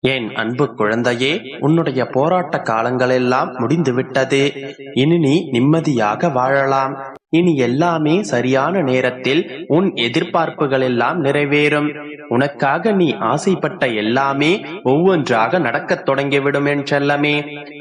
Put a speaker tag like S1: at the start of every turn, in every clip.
S1: என் அன்பு குழந்தையே உன்னுடைய போராட்ட காலங்களெல்லாம் முடிந்துவிட்டது. இனி நீ நிம்மதியாக வாழலாம். இனி எல்லாமே சரியான நேரத்தில் உன் எதிர்பார்ப்புகள் எல்லாம் நிறைவேறும். உனக்காக நீ ஆசைப்பட்ட எல்லாமே ஒவ்வொன்றாக நடக்கத் தொடங்கிவிடும் என் செல்லமே.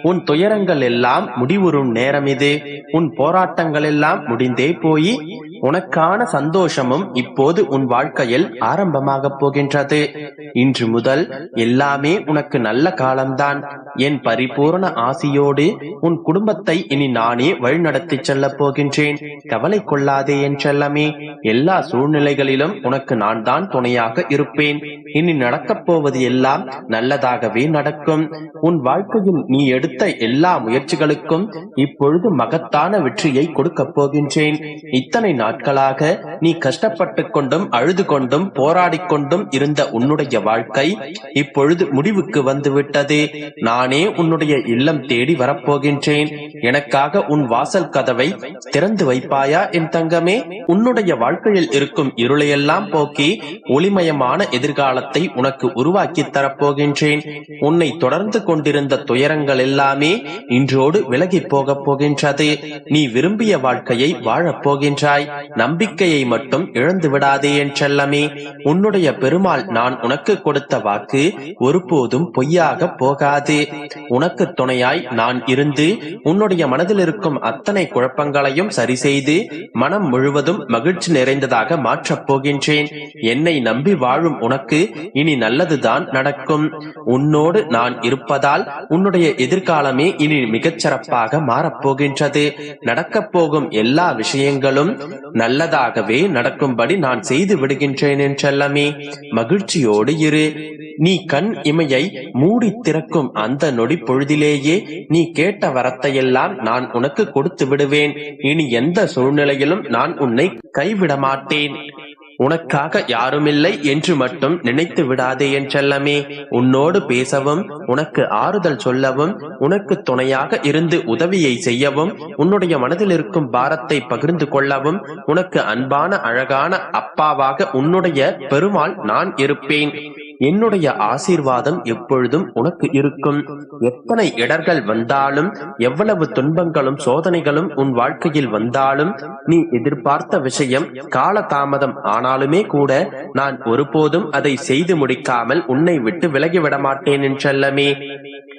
S1: உன் துயரங்கள் எல்லாம் முடிவுறும் நேரம் இது உன் போராட்டங்கள் எல்லாம் முடிந்தே போய் உனக்கான சந்தோஷமும் இப்போது உன் வாழ்க்கையில் ஆரம்பமாக போகின்றது. இன்று முதல் எல்லாமே உனக்கு நல்ல காலம்தான். என் பரிபூரண ஆசியோடு உன் குடும்பத்தை இனி நானே வழிநடத்தி செல்லப் போகின்றேன். கவலை கொள்ளாதே என் செல்லமே. எல்லா சூழ்நிலைகளிலும் உனக்கு நான் தான் துணையாக இருப்பேன். இனி நடக்கப் போவது எல்லாம் நல்லதாகவே நடக்கும். உன் வாழ்க்கையில் நீ எடுத்த எல்லா முயற்சிகளுக்கும் இப்பொழுது மகத்தான வெற்றியை கொடுக்கப் போகின்றேன். இத்தனை நாட்களாக நீ கஷ்டப்பட்டு கொண்டும் அழுது கொண்டும் போராடி கொண்டும் இருந்த உன்னுடைய வாழ்க்கை இப்பொழுது முடிவுக்கு வந்துவிட்டது. நானே உன்னுடைய இல்லம் தேடி வரப்போகின்றேன். எனக்காக உன் வாசல் கதவை திறந்து வைப்பாயா என் தங்கமே? உன்னுடைய வாழ்க்கையில் இருக்கும் இருளையெல்லாம் போக்கி ஒளிமயமான எதிர்காலத்தை உனக்கு உருவாக்கி தரப்போகின்றேன். உன்னை தொடர்ந்து கொண்டிருந்த துயரங்கள் எல்லாமே இன்றோடு விலகி போகப் போகின்றது. நீ விரும்பிய வாழ்க்கையை வாழப் போகின்றாய். நம்பிக்கையை மட்டும் இழந்து விடாதே என் செல்லமே. உன்னுடைய பெருமாள் நான் உனக்கு கொடுத்த வாக்கு ஒருபோதும் பொய்யாக போகாது. உனக்கு துணையாய் நான் இருந்து உன்னுடைய மனதில் இருக்கும் அத்தனை குழப்பங்களையும் சரி செய்து மனம் முழுவதும் மகிழ்ச்சி நிறைந்ததாக மாற்றப் போகின்றேன். என்னை நம்பி வாழும் உனக்கு இனி நல்லதுதான் நடக்கும். உன்னோடு நான் இருப்பதால் உன்னுடைய எதிர்காலமே இனி மிகச்சிறப்பாக மாறப்போகின்றது நடக்கப் போகும் எல்லா விஷயங்களும் நல்லதாகவே நடக்கும்படி நான் செய்து விடுகின்றேன் என் செல்லமே. மகிழ்ச்சியோடு இரு. நீ கண் இமையை மூடி திறக்கும் அந்த நொடி பொழுதிலேயே நீ கேட்ட வரத்தையெல்லாம் நான் உனக்கு கொடுத்து விடுவேன். இனி எந்த சூழ்நிலையிலும் நான் உன்னை கைவிட மாட்டேன் உனக்காக யாருமில்லை என்று மட்டும் நினைத்து விடாதே என் செல்லமே. உன்னோடு பேசவும் உனக்கு ஆறுதல் சொல்லவும் உனக்கு துணையாக இருந்து உதவியை செய்யவும் உன்னுடைய மனதில் இருக்கும் பாரத்தை பகிர்ந்து கொள்ளவும் உனக்கு அன்பான அழகான அப்பாவாக உன்னுடைய பெருமாள் நான் இருப்பேன். என்னுடைய ஆசீர்வாதம் எப்பொழுதும் உனக்கு இருக்கும். எத்தனை இடர்கள் வந்தாலும் எவ்வளவு துன்பங்களும் சோதனைகளும் உன் வாழ்க்கையில் வந்தாலும் நீ எதிர்பார்த்த விஷயம் காலதாமதம் ஆனாலுமே கூட நான் ஒருபோதும் அதை செய்து முடிக்காமல் உன்னை விட்டு விலகிவிட மாட்டேன் என்றல்லமே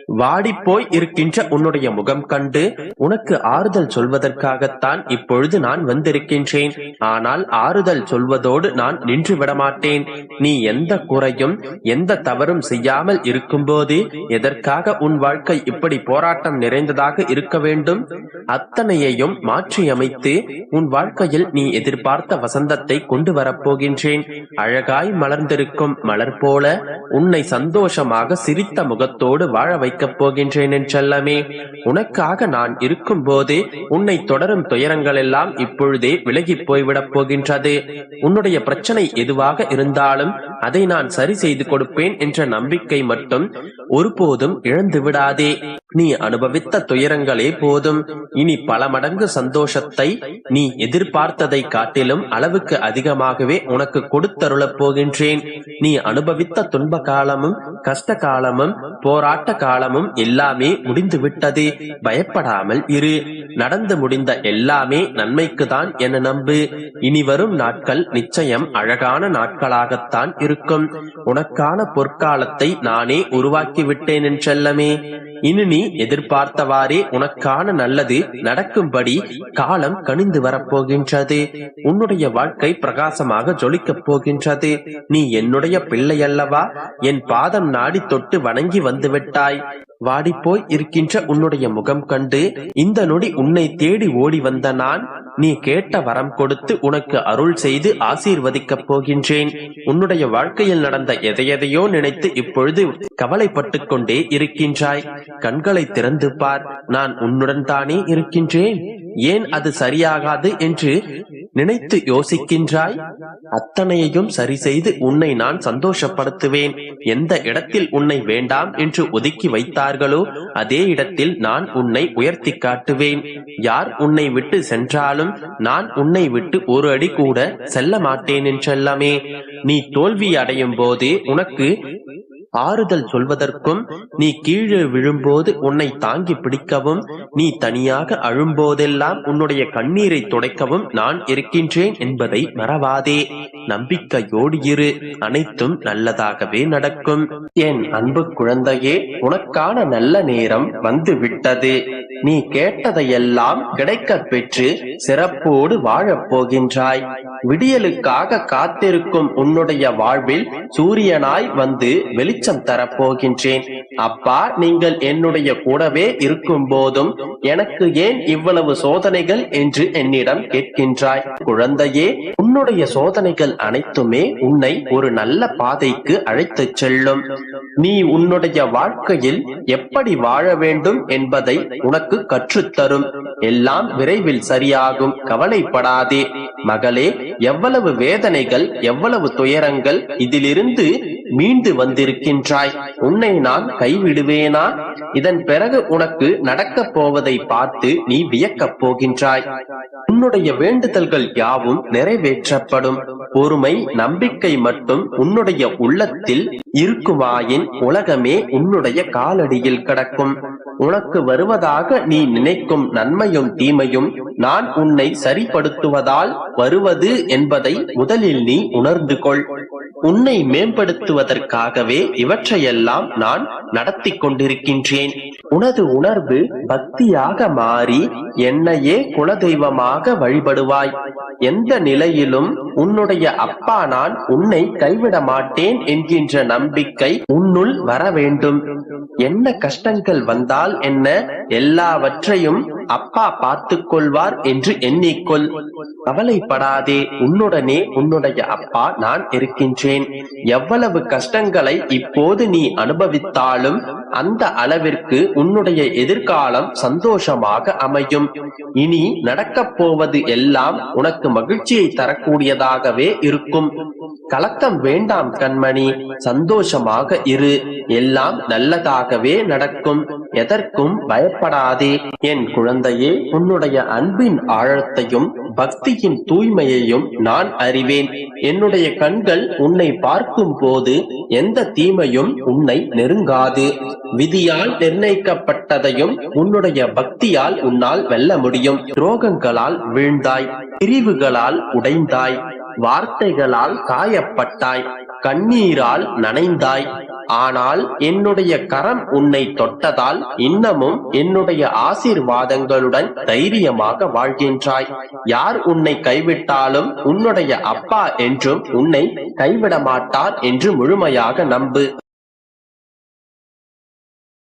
S1: வாடிப்போய் இருக்கின்ற உன்னுடைய முகம் கண்டு உனக்கு ஆறுதல் சொல்வதற்காகத்தான் இப்பொழுது நான் வந்திருக்கின்றேன். ஆனால் ஆறுதல் சொல்வதோடு நான் நின்று விடமாட்டேன். நீ எந்த குறையும் எந்த தவறும் செய்யாமல் இருக்கும்போது எதற்காக உன் வாழ்க்கை இப்படி போராட்டம் நிறைந்ததாக இருக்க வேண்டும்? அத்தனையையும் மாற்றியமைத்து உன் வாழ்க்கையில் நீ எதிர்பார்த்த வசந்தத்தை கொண்டு வரப்போகின்றேன். அழகாய் மலர்ந்திருக்கும் மலர் போல உன்னை சந்தோஷமாக சிரித்த முகத்தோடு வாழ வைக்க வைக்கப் போகின்றேன் என் செல்லமே. உனக்காக நான் இருக்கும் போது உன்னை தொடரும் துயரங்கள் எல்லாம் இப்பொழுதே விலகி போய்விடப் போகின்றது. உன்னுடைய பிரச்சனை எதுவாக இருந்தாலும் அதை நான் சரி செய்து கொடுப்பேன் என்ற நம்பிக்கை மட்டும் ஒருபோதும் இழந்து விடாதே. நீ அனுபவித்த துயரங்களே போதும். இனி பல மடங்கு சந்தோஷத்தை நீ எதிர்பார்த்ததை காட்டிலும் அளவுக்கு அதிகமாகவே உனக்கு கொடுத்தருளப் போகின்றேன். நீ அனுபவித்த துன்ப காலமும் கஷ்ட காலமும் போராட்ட காலமும் எல்லாமே முடிந்து விட்டது பயப்படாமல் இரு. நடந்து முடிந்த எல்லாமே நன்மைக்கு தான் என நம்பு. இனி வரும் நாட்கள் நிச்சயம் அழகான நாட்களாகத்தான் இருக்கும். உனக்கான பொற்காலத்தை நானே உருவாக்கி விட்டேன் செல்லமே. இனி நீ எதிர்பார்த்தவாறே உனக்கான நல்லது நடக்கும்படி காலம் கனிந்து வரப்போகின்றது. உன்னுடைய வாழ்க்கை பிரகாசமாக ஜொலிக்கப் போகின்றது. நீ என்னுடைய பிள்ளை அல்லவா? என் பாதம் நாடி தொட்டு வணங்கி வந்துவிட்டாய் வாடிப்போய் இருக்கின்ற உன்னுடைய முகம் கண்டு இந்த நொடி உன்னை தேடி ஓடி வந்த நான் நீ கேட்ட வரம் கொடுத்து உனக்கு அருள் செய்து ஆசீர்வதிக்கப் போகின்றேன். உன்னுடைய வாழ்க்கையில் நடந்த எதையெதையோ நினைத்து இப்பொழுது கவலைப்பட்டு கொண்டே இருக்கின்றாய். கண்களை திறந்து பார். நான் உன்னுடன் தானே இருக்கின்றேன். ஏன் அது சரியாகாது என்று நினைத்து யோசிக்கின்றாய்? அத்தனையையும் சரி செய்து உன்னை நான் சந்தோஷப்படுத்துவேன். எந்த இடத்தில் உன்னை வேண்டாம் என்று ஒதுக்கி வைத்தார்களோ அதே இடத்தில் நான் உன்னை உயர்த்தி காட்டுவேன். யார் உன்னை விட்டு சென்றாலும் நான் உன்னை விட்டு ஒரு அடி கூட செல்ல மாட்டேன் என்றெல்லாமே. நீ தோல்வி அடையும் போது உனக்கு ஆறுதல் சொல்வதற்கும் நீ கீழே விழும்போது உன்னை தாங்கி பிடிக்கவும் நீ தனியாக அழும்போதெல்லாம் உன்னுடைய கண்ணீரை துடைக்கவும் நான் இருக்கின்றேன் என்பதை மறவாதே. நம்பிக்கையோடு இரு அனைத்தும் நல்லதாகவே நடக்கும். என் அன்பு குழந்தையே உனக்கான நல்ல நேரம் வந்து விட்டது நீ கேட்டதையெல்லாம் கிடைக்கப் பெற்று சிறப்போடு வாழப் போகின்றாய். விடியலுக்காக காத்திருக்கும் உன்னுடைய வாழ்வில் சூரியனாய் வந்து வெளிச்சம் தரப்போகின்றேன். அப்பா நீங்கள் என்னுடைய கூடவே இருக்கும் போதும் எனக்கு ஏன் இவ்வளவு சோதனைகள் என்று என்னிடம் கேட்கின்றாய்? குழந்தையே உன்னுடைய சோதனைகள் அனைத்துமே உன்னை ஒரு நல்ல பாதைக்கு அழைத்துச் செல்லும். நீ உன்னுடைய வாழ்க்கையில் எப்படி வாழ வேண்டும் என்பதை உனக்கு கற்றுத்தரும். எல்லாம் விரைவில் சரியாகும். கவலைப்படாதே. மகளே எவ்வளவு வேதனைகள் எவ்வளவு துயரங்கள் இதிலிருந்து மீண்டு வந்திருக்கின்றாய். உன்னை நான் கைவிடுவேனா? இதன் பிறகு உனக்கு நடக்கப் போவதை பார்த்து நீ வியக்கப் போகின்றாய். உன்னுடைய வேண்டுதல்கள் யாவும் நிறைவேற்றப்படும். பொறுமை நம்பிக்கை மட்டும் உன்னுடைய உள்ளத்தில் இருக்குமாயின் உலகமே உன்னுடைய காலடியில் கிடக்கும். உனக்கு வருவதாக நீ நினைக்கும் நன்மையும் தீமையும் நான் உன்னை சரிப்படுத்துவதால் வருவது என்பதை முதலில் நீ உணர்ந்து கொள். உன்னை மேம்படுத்துவதற்காகவே இவற்றையெல்லாம் நான் நடத்தி கொண்டிருக்கின்றேன் உனது உணர்வு பக்தியாக மாறி என்னையே குலதெய்வமாக வழிபடுவாய். எந்த நிலையிலும் உன்னுடைய அப்பா நான் உன்னை கைவிட மாட்டேன் என்கின்ற நம்பிக்கை உன்னுள் வர வேண்டும். என்ன கஷ்டங்கள் வந்தால் என்ன எல்லாவற்றையும் அப்பா பார்த்துக் கொள்வார் என்று எண்ணிக்கொள். கவலைப்படாதே உன்னுடனே உன்னுடைய அப்பா நான் இருக்கின்றேன். எவ்வளவு கஷ்டங்களை இப்போது நீ அனுபவித்தால் செய்தாலும் அந்த அளவிற்கு உன்னுடைய எதிர்காலம் சந்தோஷமாக அமையும். இனி நடக்கப் போவது எல்லாம் உனக்கு மகிழ்ச்சியை தரக்கூடியதாகவே இருக்கும். கலக்கம் வேண்டாம் கண்மணி சந்தோஷமாக இரு. எல்லாம் நல்லதாகவே நடக்கும். எதற்கும் பயப்படாதே. என் குழந்தையே உன்னுடைய அன்பின் ஆழத்தையும் பக்தியின் தூய்மையையும் நான் அறிவேன். என்னுடைய கண்கள் உன்னை பார்க்கும் போது எந்த தீமையும் உன்னை நெருங்காது. விதியால் நிர்ணயிக்கப்பட்டதையும் உன்னுடைய பக்தியால் உன்னால் வெல்ல முடியும். துரோகங்களால் வீழ்ந்தாய். பிரிவுகளால் உடைந்தாய். வார்த்தைகளால் காயப்பட்டாய் கண்ணீரால் நனைந்தாய். ஆனால் என்னுடைய கரம் உன்னை தொட்டதால் இன்னமும் என்னுடைய ஆசீர்வாதங்களுடன் தைரியமாக வாழ்கின்றாய். யார் உன்னை கைவிட்டாலும் உன்னுடைய அப்பா என்றும் உன்னை கைவிட மாட்டார் என்று முழுமையாக நம்பு.